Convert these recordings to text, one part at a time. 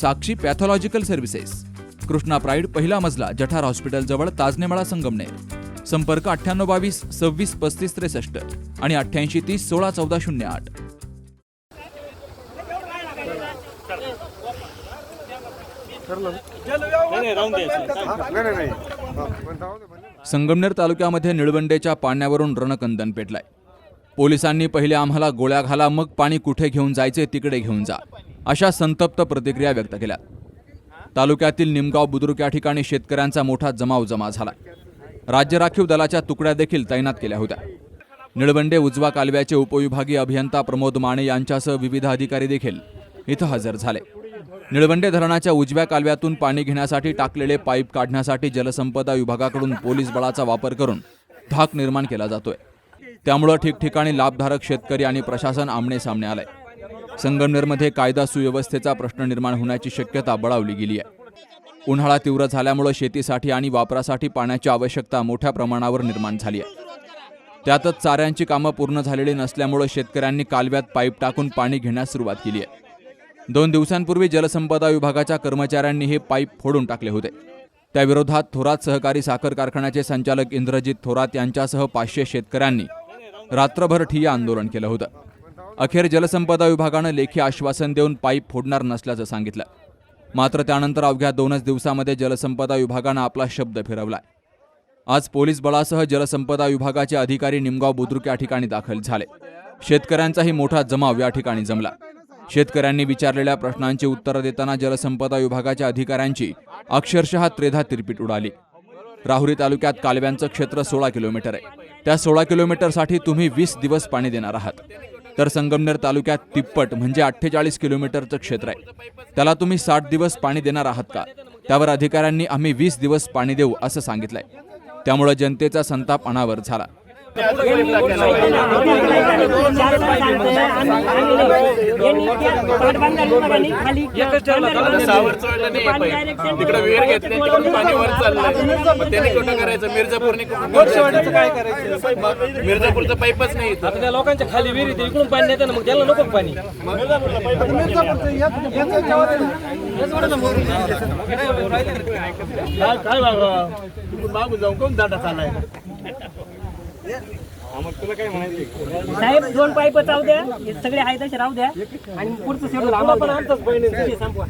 Sakshi pathological services. Krishna Pride पहिला मजला जठार हॉस्पिटलजवळ ताजनेमाळा संगमनेर. संपर्क अठ्ठ्याण्णव बावीस सव्वीस पस्तीस त्रेसष्ट आणि अठ्ठ्याऐंशी तीस सोळा चौदा शून्य आठ. संगमनेर तालुक्यामध्ये निळवंडेच्या पाण्यावरून रणकंदन पेटलाय. पोलिसांनी पहिले आम्हाला गोळ्या घाला मग पाणी कुठे घेऊन जायचे तिकडे घेऊन जा. अशा संतप्त प्रतिक्रिया व्यक्त केल्या. तालुक्यातील निमगाव बुद्रुक या ठिकाणी शेतकऱ्यांचा मोठा जमाव जमा झाला. राज्य राखीव दलाच्या तुकड्या देखील तैनात केल्या होत्या. निळवंडे उजवा कालव्याचे उपविभागीय अभियंता प्रमोद माने यांच्यासह विविध अधिकारी देखील इथं हजर झाले. निळवंडे धरणाच्या उजव्या कालव्यातून पाणी घेण्यासाठी टाकलेले पाईप काढण्यासाठी जलसंपदा विभागाकडून पोलीस बळाचा वापर करून धाक निर्माण केला जातोय. त्यामुळं ठिकठिकाणी लाभधारक शेतकरी आणि प्रशासन आमने सामने आलंय. संगमनेरमध्ये कायदा सुव्यवस्थेचा प्रश्न निर्माण होण्याची शक्यता बळावली गेली आहे. उन्हाळा तीव्र झाल्यामुळं शेतीसाठी आणि वापरासाठी पाण्याची आवश्यकता मोठ्या प्रमाणावर निर्माण झाली आहे. त्यातच चाऱ्यांची कामं पूर्ण झालेली नसल्यामुळं शेतकऱ्यांनी कालव्यात पाईप टाकून पाणी घेण्यास सुरुवात केली आहे. दोन दिवसांपूर्वी जलसंपदा विभागाच्या कर्मचाऱ्यांनी हे पाईप फोडून टाकले होते. त्याविरोधात थोरात सहकारी साखर कारखान्याचे संचालक इंद्रजित थोरात यांच्यासह पाचशे शेतकऱ्यांनी रात्रभर ठिय्या आंदोलन केलं होतं. अखेर जलसंपदा विभागानं लेखी आश्वासन देऊन पाईप फोडणार नसल्याचं सांगितलं. मात्र त्यानंतर अवघ्या दोनच दिवसामध्ये जलसंपदा विभागानं आपला शब्द फिरवलाय. आज पोलीस बळासह जलसंपदा विभागाचे अधिकारी निमगाव बुद्रुक या ठिकाणी दाखल झाले. शेतकऱ्यांचाही मोठा जमाव या ठिकाणी जमला. शेतकऱ्यांनी विचारलेल्या प्रश्नांची उत्तरं देताना जलसंपदा विभागाच्या अधिकाऱ्यांची अक्षरशः त्रेधा तिरपीट उडाली. राहुरी तालुक्यात कालव्यांचं क्षेत्र सोळा किलोमीटर आहे. त्या सोळा किलोमीटरसाठी तुम्ही वीस दिवस पाणी देणार आहात. तर संगमनेर तालुक्यात तिप्पट म्हणजे अठ्ठेचाळीस किलोमीटरचं क्षेत्र आहे. त्याला तुम्ही साठ दिवस पाणी देणार आहात का? त्यावर अधिकाऱ्यांनी आम्ही वीस दिवस पाणी देऊ असं सांगितलंय. त्यामुळे जनतेचा संताप अनावर झाला. तिकडे विहीर घेतली तिकडून पाणी वर चाललंय. मग त्याने कुठं करायचं? मिर्जापूरने कुठं काय करायचं? मिर्जापूरचं पाईपच नाही त्या लोकांच्या खाली विहिरी इकडून पाणी येतं ना मग त्याला नको पाणी. काय काय बाबा तिकडून मागून जाऊन कोण दाटा चाललाय? साहेब दोन पाईप चालू द्या. हे सगळे आहे तसे राहू द्या. आणि पुढचं शेड्यूल आम्हाला पण आमचाच बहिणी संपवा.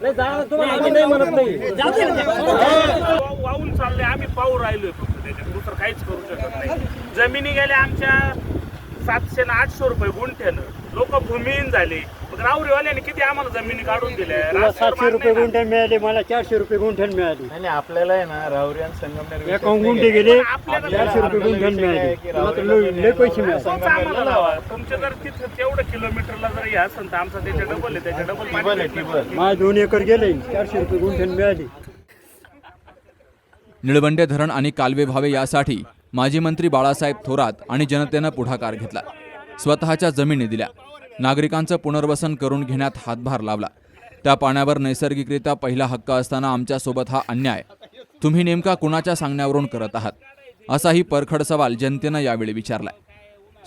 नाही जा तुम्हाला आम्ही नाही म्हणत नाही. जाऊ दे ना. ते. वाहून चालले आम्ही पाहू राहिलोय फक्त त्याच्यात. दुसरं काहीच करू शकत नाही. जमिनी गेल्या आमच्या सातशे ना आठशे रुपये गुंठ्यानं. लोक भूमिहीन झाले. मग राहुरीवाल्याने किती आम्हाला जमिनी काढून दिल्या? सातशे रुपये मिळाले मला चारशे रुपये गुंठ्यान मिळाले. नाही नाही, आपल्याला आहे ना राहुरी आणि संगमनेर एका गुंठे गेले चारशे रुपये मिळाले. मला तर लय लय पैसे मिळाले. तोच आम्हाला लावा. तुमच्या जर तिथं तेवढं किलोमीटरला जर हे असेल तर आमचा त्याच्या डबल आहे त्याच्या डबल माझे दोन एकर गेले चारशे रुपये गुंठ्यान मिळाले. निळवंडे धरण आणि कालवे व्हावे यासाठी माजी मंत्री बाळासाहेब थोरात आणि जनतेनं पुढाकार घेतला. स्वतःच्या जमिनी दिल्या. नागरिकांचं पुनर्वसन करून घेण्यात हातभार लावला. त्या पाण्यावर नैसर्गिकरित्या पहिला हक्क असताना आमच्यासोबत हा अन्याय. तुम्ही नेमका कुणाच्या सांगण्यावरून करत आहात? असाही परखड सवाल जनतेनं यावेळी विचारलाय.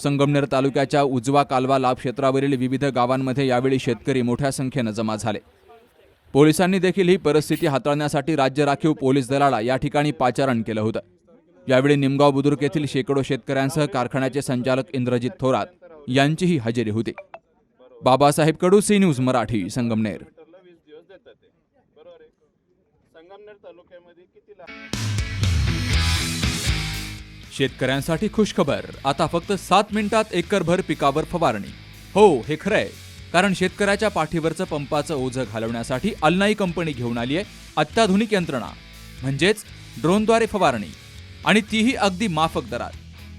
संगमनेर तालुक्याच्या उजवा कालवा लाभ क्षेत्रावरील विविध गावांमध्ये यावेळी शेतकरी मोठ्या संख्येनं जमा झाले. पोलिसांनी देखील ही परिस्थिती हाताळण्यासाठी राज्य राखीव पोलीस दलाला या ठिकाणी पाचारण केलं होतं. यावेळी निमगाव बुद्रुक येथील शेकडो शेतकऱ्यांसह कारखान्याचे संचालक इंद्रजित थोरात यांचीही हजेरी होती. Babasaheb Kadu C News Marathi Sangamner. शेतकऱ्यांसाठी खुशखबर. आता फक्त सात मिनिटात एकरभर पिकावर फवारणी. हो हे खरं आहे. कारण शेतकऱ्याच्या पाठीवरचं पंपाचं ओझं घालवण्यासाठी अल्नाई कंपनी घेऊन आली आहे अत्याधुनिक यंत्रणा. म्हणजेच ड्रोनद्वारे फवारणी. आणि तीही अगदी माफक दरात.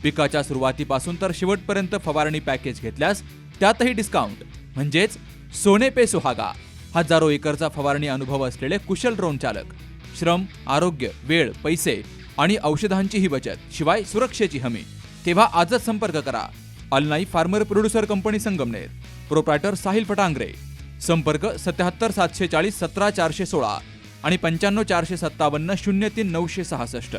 पिकाच्या सुरुवातीपासून तर शेवटपर्यंत फवारणी पॅकेज घेतल्यास त्यातही डिस्काउंट म्हणजेच सोने पे सुहागा. हजारो एकरचा फवारणी अनुभव असलेले कुशल ड्रोन चालक. श्रम आरोग्य वेळ पैसे आणि औषधांचीही बचत शिवाय सुरक्षेची हमी. तेव्हा आजच संपर्क करा. अलनाई farmer producer company Sangamner. Proprietor Sahil Fatangare. संपर्क सत्याहत्तर सातशे चाळीस सतरा चारशे सोळा आणि पंच्याण्णव चारशे सत्तावन्न शून्य तीन नऊशे सहासष्ट.